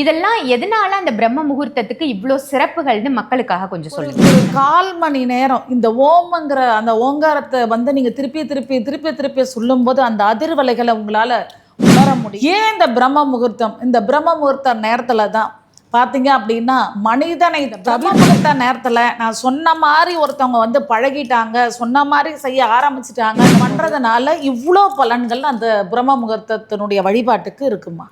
இதெல்லாம் எதனால அந்த பிரம்ம முகூர்த்தத்துக்கு இவ்வளோ சிறப்புகள்னு மக்களுக்காக கொஞ்சம் சொல்லுங்க. ஒரு கால் மணி நேரம் இந்த ஓம்ங்கிற அந்த ஓங்காரத்தை வந்து நீங்க திருப்பி திருப்பி திருப்பி திருப்பி சொல்லும்போது அந்த அதிர்வலைகளை உங்களால உணர முடியும். ஏன் இந்த பிரம்ம முகூர்த்தம்? இந்த பிரம்ம முகூர்த்த நேரத்துல தான். பார்த்தீங்க அப்படின்னா மனிதனை முகூர்த்த நேரத்துல நான் சொன்ன மாதிரி ஒருத்தவங்க வந்து பழகிட்டாங்க சொன்ன மாதிரி செய்ய ஆரம்பிச்சிட்டாங்க பண்றதுனால இவ்வளோ பலன்கள் அந்த பிரம்ம முகூர்த்தத்தினுடைய வழிபாட்டுக்கு இருக்குமா?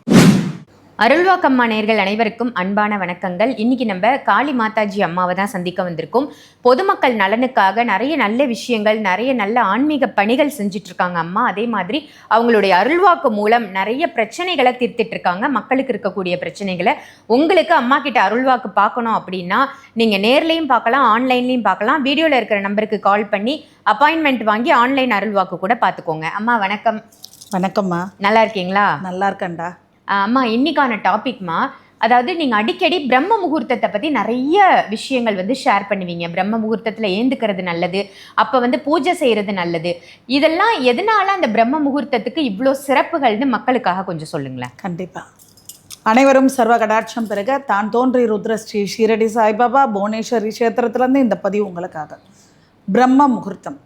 அருள்வாக்கம்மா நேர்கள் அனைவருக்கும் அன்பான வணக்கங்கள். இன்னைக்கு நம்ம காளி மாதாஜி அம்மாவை தான் சந்திக்க வந்திருக்கோம். பொதுமக்கள் நலனுக்காக நிறைய நல்ல விஷயங்கள் நிறைய நல்ல ஆன்மீக பணிகள் செஞ்சுட்டு இருக்காங்க அம்மா. அதே மாதிரி அவங்களுடைய அருள்வாக்கு மூலம் நிறைய பிரச்சனைகளை தீர்த்துட்டு இருக்காங்க மக்களுக்கு இருக்கக்கூடிய பிரச்சனைகளை. உங்களுக்கு அம்மா கிட்ட அருள்வாக்கு பார்க்கணும் அப்படின்னா நீங்க நேர்லயும் பார்க்கலாம் ஆன்லைன்லயும் பார்க்கலாம். வீடியோல இருக்கிற நம்பருக்கு கால் பண்ணி அப்பாயின்மெண்ட் வாங்கி ஆன்லைன் அருள்வாக்கு கூட பார்த்துக்கோங்க. அம்மா வணக்கம். வணக்கம்மா. நல்லா இருக்கீங்களா? நல்லா இருக்கேன்டா. அம்மா இன்னைக்கான டாபிக்மா அதாவது நீங்கள் அடிக்கடி பிரம்ம முகூர்த்தத்தை பற்றி நிறைய விஷயங்கள் வந்து ஷேர் பண்ணுவீங்க. பிரம்ம முகூர்த்தத்தில் ஏந்துக்கிறது நல்லது அப்போ வந்து பூஜை செய்கிறது நல்லது. இதெல்லாம் எதனால அந்த பிரம்ம முகூர்த்தத்துக்கு இவ்வளோ சிறப்புகள்னு மக்களுக்காக கொஞ்சம் சொல்லுங்களேன். கண்டிப்பாக அனைவரும் சர்வ கடாட்சம் பெருக தான் தோன்றி ருத்ர ஸ்ரீ ஷீரடி சாய்பாபா புவனேஸ்வரி கஷேத்திரத்துலேருந்து இந்த பதிவு உங்களுக்காக. பிரம்ம முகூர்த்தம்.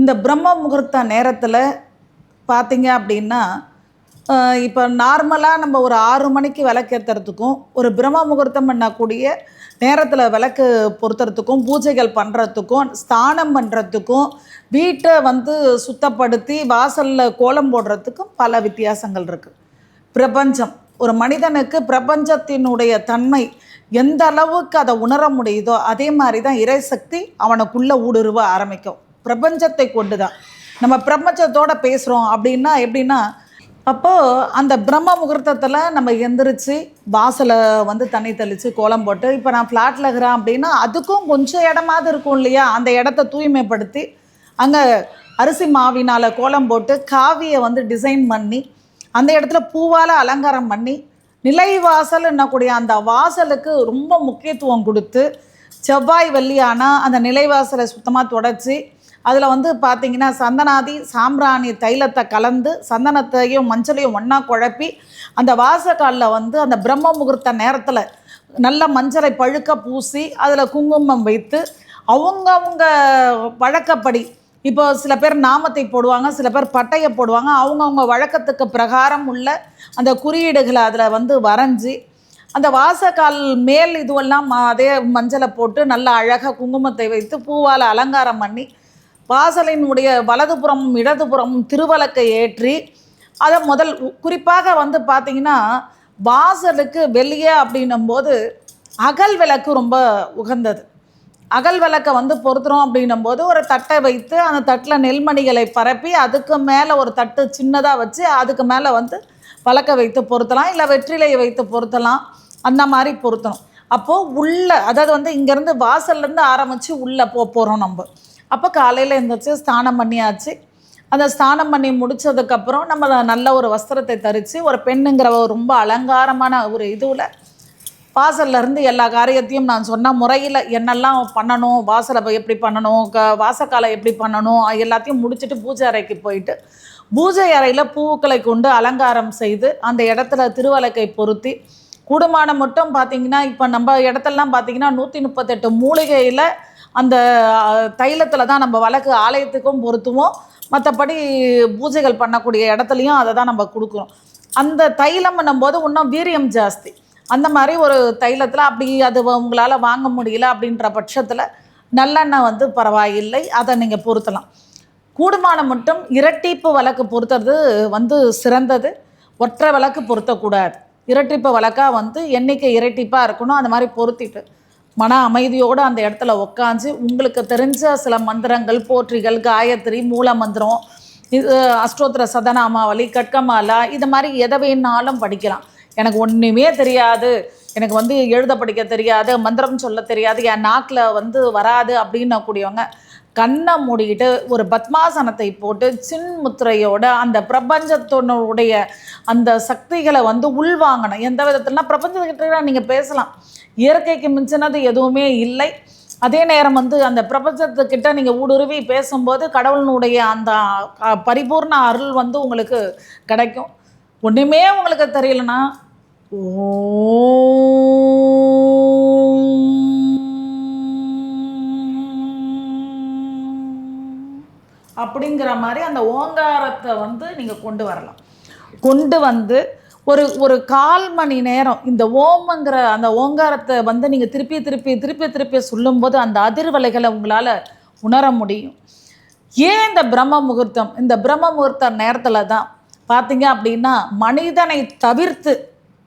இந்த பிரம்ம முகூர்த்த நேரத்தில் பார்த்தீங்க அப்படின்னா இப்போ நார்மலாக நம்ம ஒரு ஆறு மணிக்கு விளக்கேற்றுறதுக்கும் ஒரு பிரம்ம முகூர்த்தம் பண்ணக்கூடிய நேரத்தில் விளக்கு பொருத்துறதுக்கும் பூஜைகள் பண்ணுறதுக்கும் ஸ்தானம் பண்ணுறதுக்கும் வீட்டை வந்து சுத்தப்படுத்தி வாசலில் கோலம் போடுறதுக்கும் பல வித்தியாசங்கள் இருக்குது பிரபஞ்சம். ஒரு மனிதனுக்கு பிரபஞ்சத்தினுடைய தன்மை எந்த அளவுக்கு அதை உணர முடியுதோ அதே மாதிரி தான் இறைசக்தி அவனுக்குள்ளே ஊடுருவ ஆரம்பிக்கும். பிரபஞ்சத்தை கொண்டு தான் நம்ம பிரபஞ்சத்தோடு பேசுகிறோம் அப்படின்னா எப்படின்னா அப்போது அந்த பிரம்ம முகூர்த்தத்தில் நம்ம எந்திரிச்சு வாசலை வந்து தண்ணி தெளித்து கோலம் போட்டு இப்போ நான் ஃப்ளாட்டில் இருக்கிறேன் அப்படின்னா அதுக்கும் கொஞ்சம் இடமாவது இருக்கும் இல்லையா? அந்த இடத்த தூய்மைப்படுத்தி அங்கே அரிசி மாவினால் கோலம் போட்டு காவியை வந்து டிசைன் பண்ணி அந்த இடத்துல பூவால் அலங்காரம் பண்ணி நிலைவாசல் என்னக்கூடிய அந்த வாசலுக்கு ரொம்ப முக்கியத்துவம் கொடுத்து செவ்வாய் வெள்ளி ஆனால் அந்த நிலைவாசலை சுத்தமாக தொடச்சி அதில் வந்து பார்த்தீங்கன்னா சந்தனாதி சாம்பிராணி தைலத்தை கலந்து சந்தனத்தையும் மஞ்சளையும் ஒன்றா குழப்பி அந்த வாசக்காலில் வந்து அந்த பிரம்ம முகூர்த்த நேரத்தில் நல்ல மஞ்சளை பழுக்க பூசி அதில் குங்குமம் வைத்து அவங்கவுங்க வழக்கப்படி இப்போ சில பேர் நாமத்தை போடுவாங்க சில பேர் பட்டையை போடுவாங்க அவங்கவுங்க வழக்கத்துக்கு பிரகாரம் உள்ள அந்த குறியீடுகளை அதில் வந்து வரைஞ்சி அந்த வாசக்கால் மேல் இதுவெல்லாம் அதே மஞ்சளை போட்டு நல்லா அழகாக குங்குமத்தை வைத்து பூவால் அலங்காரம் பண்ணி வாசலினுடைய வலதுபுறமும் இடதுபுறமும் திருவலக்கை ஏற்றி அதை முதல் குறிப்பாக வந்து பார்த்திங்கன்னா வாசலுக்கு வெளியே அப்படின்னும் போது அகல் விளக்கு ரொம்ப உகந்தது. அகல் விளக்கை வந்து பொருத்துறோம் அப்படின்னும் போது ஒரு தட்டை வைத்து அந்த தட்டில் நெல்மணிகளை பரப்பி அதுக்கு மேலே ஒரு தட்டு சின்னதாக வச்சு அதுக்கு மேலே வந்து விளக்க வைத்து பொருத்தலாம் இல்லை வெற்றிலையை வைத்து பொருத்தலாம். அந்த மாதிரி பொருத்தணும். அப்போது உள்ள அதாவது வந்து இங்கேருந்து வாசல்லேருந்து ஆரம்பித்து உள்ளே போக போகிறோம் நம்ம. அப்போ காலையில் எழுந்திரிச்சு ஸ்நானம் பண்ணியாச்சு. அந்த ஸ்நானம் பண்ணி முடிச்சதுக்கப்புறம் நம்ம நல்ல ஒரு வஸ்திரத்தை தரித்து ஒரு பெண்ணுங்கிற ஒரு ரொம்ப அலங்காரமான ஒரு இதுவில் வாசல்லேருந்து எல்லா காரியத்தையும் நான் சொன்ன முறையில் என்னெல்லாம் பண்ணணும் வாசலை எப்படி பண்ணணும் க வாசக்காலை எப்படி பண்ணணும் எல்லாத்தையும் முடிச்சுட்டு பூஜை அறைக்கு போயிட்டு பூஜை அறையில் பூக்களை கொண்டு அலங்காரம் செய்து அந்த இடத்துல திருவலக்கை பொருத்தி கூடுமானம் மட்டும் பார்த்திங்கன்னா இப்போ நம்ம இடத்தெல்லாம் பார்த்தீங்கன்னா நூற்றி முப்பத்தெட்டு மூலிகையில் அந்த தைலத்தில் தான் நம்ம வழக்கு ஆலயத்துக்கும் பொருத்துவோம். மற்றபடி பூஜைகள் பண்ணக்கூடிய இடத்துலையும் அதை தான் நம்ம கொடுக்குறோம். அந்த தைலம் போது இன்னும் வீரியம் ஜாஸ்தி. அந்த மாதிரி ஒரு தைலத்தில் அப்படி அது உங்களால் வாங்க முடியல அப்படின்ற பட்சத்தில் நல்லெண்ணெய் வந்து பரவாயில்லை. அதை நீங்கள் பொருத்தலாம். கூடுமானம் மட்டும் இரட்டிப்பு வழக்கு பொருத்துறது வந்து சிறந்தது. ஒற்றை வழக்கு பொருத்தக்கூடாது. இரட்டிப்பு வழக்காக வந்து எண்ணிக்கை இரட்டிப்பாக இருக்கணும். அந்த மாதிரி பொருத்திட்டு மன அமைதியோடு அந்த இடத்துல உக்காந்து உங்களுக்கு தெரிஞ்ச சில மந்திரங்கள் போற்றிகள் காயத்ரி மூல மந்திரம் இது அஷ்டோத்திர சதநாமாவளி கட்கமாலா இது மாதிரி எதை வேணாலும் படிக்கலாம். எனக்கு ஒன்றுமே தெரியாது. எனக்கு வந்து எழுத படிக்க தெரியாது மந்திரம் சொல்ல தெரியாது என் நாக்கில் வந்து வராது அப்படின்னு கூடியவங்க. கண்ணை மூடிக்கிட்டு ஒரு பத்மாசனத்தை போட்டு சின்முத்திரையோட அந்த பிரபஞ்சத்தினுடைய அந்த சக்திகளை வந்து உள்வாங்கணும். எந்த விதத்துலனா பிரபஞ்சத்துக்கிட்ட நீங்கள் பேசலாம். இயற்கைக்கு மிஞ்சினது எதுவுமே இல்லை. அதே நேரம் வந்து அந்த பிரபஞ்சத்துக்கிட்ட நீங்கள் ஊடுருவி பேசும்போது கடவுளினுடைய அந்த பரிபூர்ண அருள் வந்து உங்களுக்கு கிடைக்கும். ஒன்றுமே உங்களுக்கு தெரியலனா ஓ அப்படிங்கிற மாதிரி அந்த ஓங்காரத்தை வந்து நீங்கள் கொண்டு வரலாம். கொண்டு வந்து ஒரு ஒரு கால் மணி நேரம் இந்த ஓம்ங்கிற அந்த ஓங்காரத்தை வந்து நீங்கள் திருப்பி திருப்பி திருப்பி திருப்பி சொல்லும்போது அந்த அதிர்வலைகளை உங்களால் உணர முடியும். ஏன் இந்த பிரம்ம முகூர்த்தம்? இந்த பிரம்ம முகூர்த்த நேரத்தில் தான் பார்த்தீங்க அப்படின்னா மனிதனை தவிர்த்து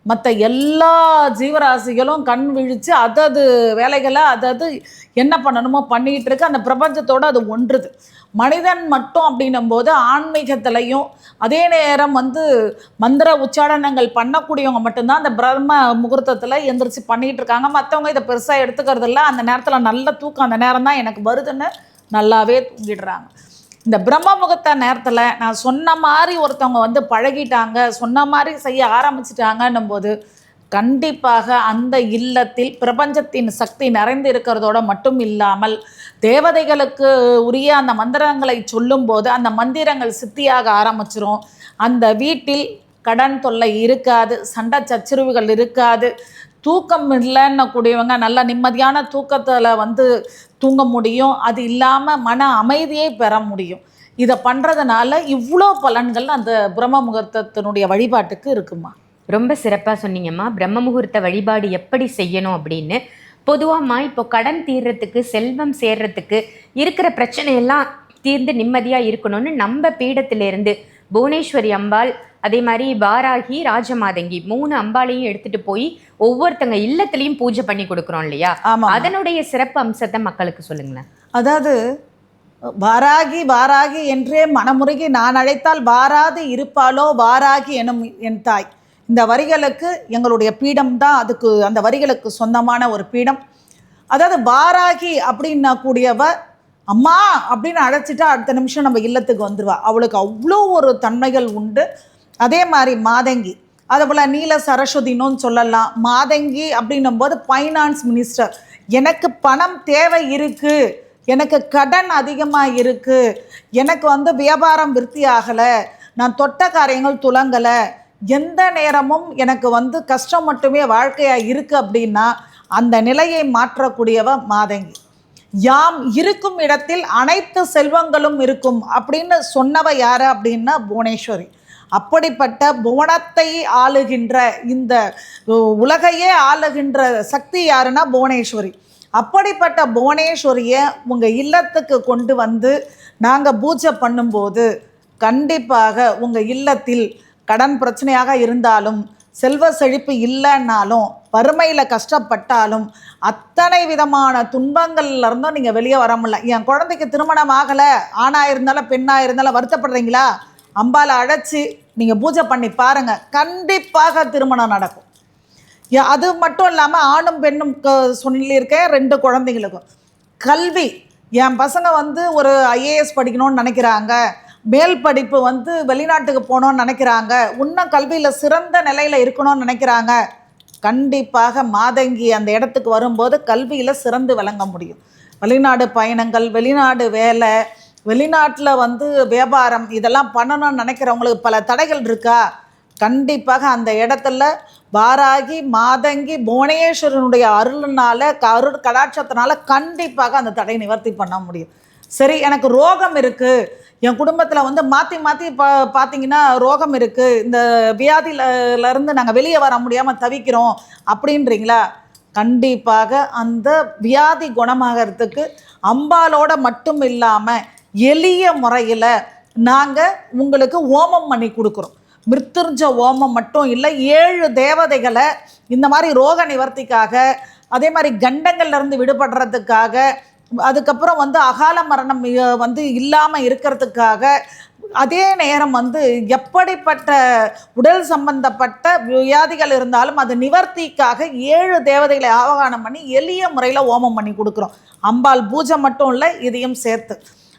மற்ற எல்லா ஜீவராசிகளும் கண் விழித்து அதது வேலைகளை அதது என்ன பண்ணணுமோ பண்ணிகிட்டு இருக்கு. அந்த பிரபஞ்சத்தோடு அது ஒன்றுது. மனிதன் மட்டும் அப்படின்னும் போது ஆன்மீகத்திலையும் அதே நேரம் வந்து மந்திர உச்சாடனங்கள் பண்ணக்கூடியவங்க மட்டும்தான் அந்த பிரம்ம முகூர்த்தத்தில் எந்திரிச்சு பண்ணிகிட்டு இருக்காங்க. மற்றவங்க இதை பெருசாக எடுத்துக்கிறது இல்லை அந்த நேரத்தில் நல்ல தூக்கம் அந்த நேரம் தான் எனக்கு வருதுன்னு நல்லாவே தூங்கிடுறாங்க. இந்த பிரம்ம முகூர்த்த நேரத்தில் நான் சொன்ன மாதிரி ஒருத்தவங்க வந்து பழகிட்டாங்க சொன்ன மாதிரி செய்ய ஆரம்பிச்சிட்டாங்கன்னும் போது கண்டிப்பாக அந்த இல்லத்தில் பிரபஞ்சத்தின் சக்தி நிறைந்து இருக்கிறதோட மட்டும் இல்லாமல் தேவதைகளுக்கு உரிய அந்த மந்திரங்களை சொல்லும்போது அந்த மந்திரங்கள் சித்தியாக ஆரம்பிச்சிரும். அந்த வீட்டில் கடன் தொல்லை இருக்காது சண்டை சச்சரவுகள் இருக்காது தூக்கம் இல்லைன்னு கூடியவங்க நல்ல நிம்மதியான தூக்கத்தில் வந்து தூங்க முடியும். அது இல்லாமல் மன அமைதியை பெற முடியும். இதை பண்ணுறதுனால இவ்வளோ பலன்கள் அந்த பிரம்ம முகூர்த்தத்தினுடைய வழிபாட்டுக்கு இருக்குமா? ரொம்ப சிறப்பாக சொன்னீங்கம்மா. பிரம்ம முகூர்த்த வழிபாடு எப்படி செய்யணும் அப்படின்னு. பொதுவாம்மா இப்போ கடன் தீர்றதுக்கு செல்வம் சேர்றதுக்கு இருக்கிற பிரச்சனையெல்லாம் தீர்ந்து நிம்மதியாக இருக்கணும்னு நம்ம பீடத்திலேருந்து புவனேஸ்வரி அம்பாள் அதே மாதிரி வாராகி ராஜமாதங்கி மூணு அம்பாளையும் எடுத்துட்டு போய் ஒவ்வொருத்தங்க இல்லத்துலயும் பூஜை பண்ணி கொடுக்குறோம் இல்லையா? அதனுடைய சிறப்பு அம்சத்தை மக்களுக்கு சொல்லுங்களேன். அதாவது வாராகி வாராகி என்றே மனமுருகி நான் அழைத்தால் வாராது இருப்பாளோ வாராகி எனும் என் தாய். இந்த வரிகளுக்கு எங்களுடைய பீடம் தான் அதுக்கு அந்த வரிகளுக்கு சொந்தமான ஒரு பீடம். அதாவது வாராகி அப்படின்னா கூடியவ அம்மா அப்படின்னு அழைச்சிட்டா அடுத்த நிமிஷம் நம்ம இல்லத்துக்கு வந்துடுவா அவளுக்கு அவ்வளோ ஒரு தன்மைகள் உண்டு. அதே மாதிரி மாதங்கி. அதே போல் நீல சரஸ்வதினும் சொல்லலாம். மாதங்கி அப்படின்னும் போது ஃபைனான்ஸ் மினிஸ்டர் எனக்கு பணம் தேவை இருக்குது எனக்கு கடன் அதிகமாக இருக்குது எனக்கு வந்து வியாபாரம் விருத்தி ஆகலை. நான் தொட்ட காரியங்கள் துலங்கலை. எந்த நேரமும் எனக்கு வந்து கஷ்டம் மட்டுமே வாழ்க்கையாக இருக்குது அப்படின்னா அந்த நிலையை மாற்றக்கூடியவ மாதங்கி. யாம் இருக்கும் இடத்தில் அனைத்து செல்வங்களும் இருக்கும். அப்படின்னு சொன்னவ யார் அப்படின்னா புவனேஸ்வரி. அப்படிப்பட்ட புவனத்தை ஆளுகின்ற இந்த உலகையே ஆளுகின்ற சக்தி யாருன்னா புவனேஸ்வரி. அப்படிப்பட்ட புவனேஸ்வரியை உங்கள் இல்லத்துக்கு கொண்டு வந்து நாங்கள் பூஜை பண்ணும்போது கண்டிப்பாக உங்கள் இல்லத்தில் கடன் பிரச்சனையாக இருந்தாலும் செல்வ செழிப்பு இல்லைன்னாலும் வறுமையில் கஷ்டப்பட்டாலும் அத்தனை விதமான துன்பங்கள்ல இருந்தும் நீங்கள் வெளியே வர முடியல. என் குழந்தைக்கு திருமணம் ஆகலை ஆணாக இருந்தாலும் பெண்ணாக இருந்தாலும் வருத்தப்படுறீங்களா? அம்பால அழைச்சி நீங்கள் பூஜை பண்ணி பாருங்கள் கண்டிப்பாக திருமணம் நடக்கும். அது மட்டும் இல்லாமல் ஆணும் பெண்ணும் சொல்லியிருக்கேன் ரெண்டு குழந்தைங்களுக்கும் கல்வி என் பசங்க வந்து ஒரு ஐஏஎஸ் படிக்கணும்னு நினைக்கிறாங்க. மேல் படிப்பு வந்து வெளிநாட்டுக்கு போகணும்னு நினைக்கிறாங்க. இன்னும் கல்வியில் சிறந்த நிலையில் இருக்கணும்னு நினைக்கிறாங்க. கண்டிப்பாக மாதங்கி அந்த இடத்துக்கு வரும்போது கல்வியில் சிறந்து விளங்க முடியும். வெளிநாடு பயணங்கள் வெளிநாடு வேலை வெளிநாட்டில் வந்து வியாபாரம் இதெல்லாம் பண்ணணும்னு நினைக்கிறவங்களுக்கு பல தடைகள் இருக்கா? கண்டிப்பாக அந்த இடத்துல வாராகி மாதங்கி புவனேஸ்வரனுடைய அருள்னால க- அருள் கடாட்சத்தினால கண்டிப்பாக அந்த தடை நிவர்த்தி பண்ண முடியும். சரி எனக்கு ரோகம் இருக்குது என் குடும்பத்தில் வந்து மாற்றி மாற்றி பா பார்த்தீங்கன்னா ரோகம் இருக்குது இந்த வியாதியில இருந்து நாங்கள் வெளியே வர முடியாமல் தவிக்கிறோம் அப்படின்றீங்களா? கண்டிப்பாக அந்த வியாதி குணமாகறதுக்கு அம்பாலோட மட்டும் இல்லாமல் எளிய முறையில் நாங்கள் உங்களுக்கு ஓமம் பண்ணி கொடுக்குறோம். மிருத்துஞ்ச ஓமம் மட்டும் இல்லை ஏழு தேவதைகளை இந்த மாதிரி ரோக நிவர்த்திக்காக அதே மாதிரி கண்டங்கள்லேருந்து விடுபடுறதுக்காக அதுக்கப்புறம் வந்து அகால மரணம் வந்து இல்லாமல் இருக்கிறதுக்காக அதே நேரம் வந்து எப்படிப்பட்ட உடல் சம்பந்தப்பட்ட வியாதிகள் இருந்தாலும் அது நிவர்த்திக்காக ஏழு தேவதைகளை ஆவகானம் பண்ணி எளிய முறையில் ஓமம் பண்ணி கொடுக்குறோம். அம்பாள் பூஜை மட்டும் இல்லை இதையும் சேர்த்து.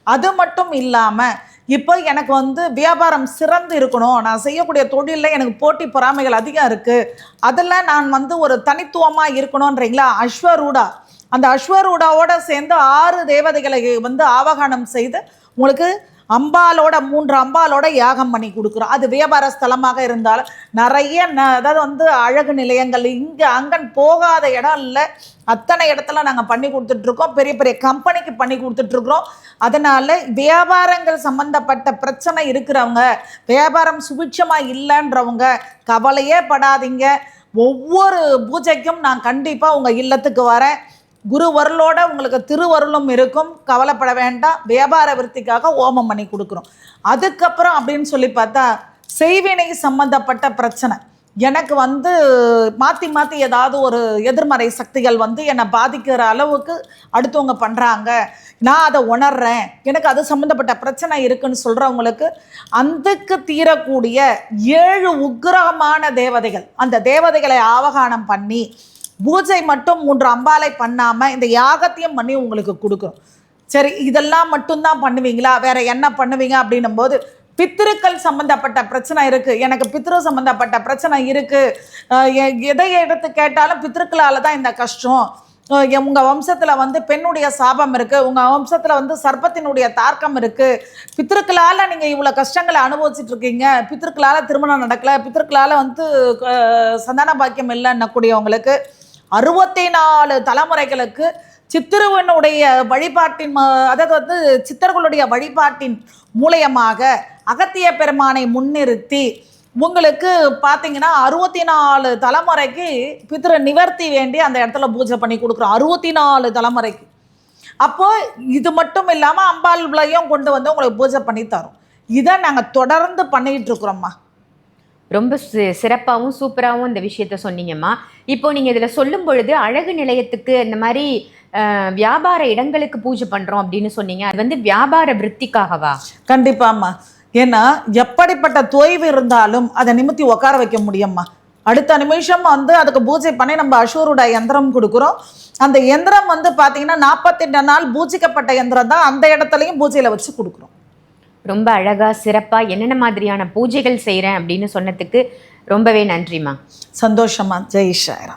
அது மட்டும் இல்லாமல் இப்போ எனக்கு வந்து வியாபாரம் சிறந்து இருக்கணும். நான் செய்யக்கூடிய தொழிலில் எனக்கு போட்டி பொறாமைகள் அதிகம் இருக்குது அதில் நான் வந்து ஒரு தனித்துவமாக இருக்கணுன்றீங்களா அஸ்வரூடா. அந்த அஸ்வரூடாவோட சேர்ந்து ஆறு தேவதைகளை வந்து ஆவகானம் செய்து உங்களுக்கு அம்பாலோட மூன்று அம்பாலோட யாகம் பண்ணி கொடுக்குறோம். அது வியாபார ஸ்தலமாக இருந்தாலும் நிறைய ந- அதாவது வந்து அழகு நிலையங்கள் இங்கே அங்கன் போகாத இடம் இல்லை. அத்தனை இடத்துல நாங்கள் பண்ணி கொடுத்துட்ருக்கோம். பெரிய பெரிய கம்பெனிக்கு பண்ணி கொடுத்துட்ருக்குறோம் அதனால் வியாபாரங்கள் சம்மந்தப்பட்ட பிரச்சனை இருக்கிறவங்க வியாபாரம் சுபிட்சமாக இல்லைன்றவங்க கவலையே படாதீங்க. ஒவ்வொரு பூஜைக்கும் நான் கண்டிப்பாக உங்கள் இல்லத்துக்கு வரேன். குருவருளோட உங்களுக்கு திருவருளும் இருக்கும். கவலைப்பட வேண்டாம். வியாபார விருத்திக்காக ஓமம் பண்ணி கொடுக்குறோம். அதுக்கப்புறம் அப்படின்னு சொல்லி பார்த்தா செய்வினை சம்பந்தப்பட்ட பிரச்சனை. எனக்கு வந்து மாற்றி மாற்றி ஏதாவது ஒரு எதிர்மறை சக்திகள் வந்து என்னை பாதிக்கிற அளவுக்கு அடுத்தவங்க பண்ணுறாங்க நான் அதை உணர்றேன். எனக்கு அது சம்மந்தப்பட்ட பிரச்சனை இருக்குன்னு சொல்கிறவங்களுக்கு அதுக்கு தீரக்கூடிய ஏழு உக்ரகமான தேவதைகள். அந்த தேவதைகளை ஆவகானம் பண்ணி பூஜை மட்டும் மூன்று அம்பாலை பண்ணாமல் இந்த யாகத்தையும் பண்ணி உங்களுக்கு கொடுக்குறோம் சரி இதெல்லாம் மட்டும்தான் பண்ணுவீங்களா? வேற என்ன பண்ணுவீங்க அப்படின்னும் போது பித்திருக்கள் சம்மந்தப்பட்ட பிரச்சனை இருக்குது எனக்கு பித்ரு சம்மந்தப்பட்ட பிரச்சனை இருக்குது எ- எதை எடுத்து கேட்டாலும் பித்திருக்களால் தான் இந்த கஷ்டம். உங்கள் எ- வந்து பெண்ணுடைய சாபம் இருக்குது உங்கள் வம்சத்தில் வந்து சர்ப்பத்தினுடைய தார்க்கம் இருக்குது பித்திருக்களால் நீங்கள் இவ்வளோ கஷ்டங்களை அனுபவிச்சுட்டு இருக்கீங்க. பித்திருக்களால திருமணம் நடக்கல. பித்திருக்களால் வந்து சந்தான பாக்கியம் இல்லைன்னக்கூடியவங்களுக்கு அறுபத்தி நாலு தலைமுறைகளுக்கு சித்திருவனுடைய வழிபாட்டின் அதாவது வந்து சித்தர்களுடைய வழிபாட்டின் மூலயமாக அகத்திய பெருமானை முன்னிறுத்தி உங்களுக்கு பார்த்தீங்கன்னா அறுபத்தி நாலு தலைமுறைக்கு பித்திரு நிவர்த்தி வேண்டி அந்த இடத்துல பூஜை பண்ணி கொடுக்குறோம். அறுபத்தி நாலு தலைமுறைக்கு. அப்போது இது மட்டும் இல்லாமல் அம்பாள்லையும் கொண்டு வந்து உங்களுக்கு பூஜை பண்ணி தரோம். இதை நாங்கள் தொடர்ந்து பண்ணிட்டு இருக்கிறோம்மா. ரொம்ப சிறப்பாகவும் சூப்பராகவும் இந்த விஷயத்த சொன்னீங்கம்மா. இப்போ நீங்கள் இதில் சொல்லும் பொழுது அழகு நிலையத்துக்கு இந்த மாதிரி வியாபார இடங்களுக்கு பூஜை பண்ணுறோம் அப்படின்னு சொன்னீங்க. அது வந்து வியாபார விருத்திக்காகவா? கண்டிப்பாம்மா. ஏன்னா எப்படிப்பட்ட தொய்வு இருந்தாலும் அதை நிமித்தி உட்கார வைக்க முடியும்மா. அடுத்த நிமிஷம் வந்து அதுக்கு பூஜை பண்ணி நம்ம அஷூரோட யந்திரம் கொடுக்குறோம். அந்த எந்திரம் வந்து பார்த்தீங்கன்னா நாற்பத்தெட்டு நாள் பூஜிக்கப்பட்ட எந்திரம் தான் அந்த இடத்துலையும் பூஜையில் வச்சு கொடுக்குறோம். ரொம்ப அழகாக சிறப்பாக என்னென்ன மாதிரியான பூஜைகள் செய்கிறேன் அப்படின்னு சொன்னதுக்கு ரொம்பவே நன்றிம்மா. சந்தோஷமா. ஜெய் ஷாயிரம்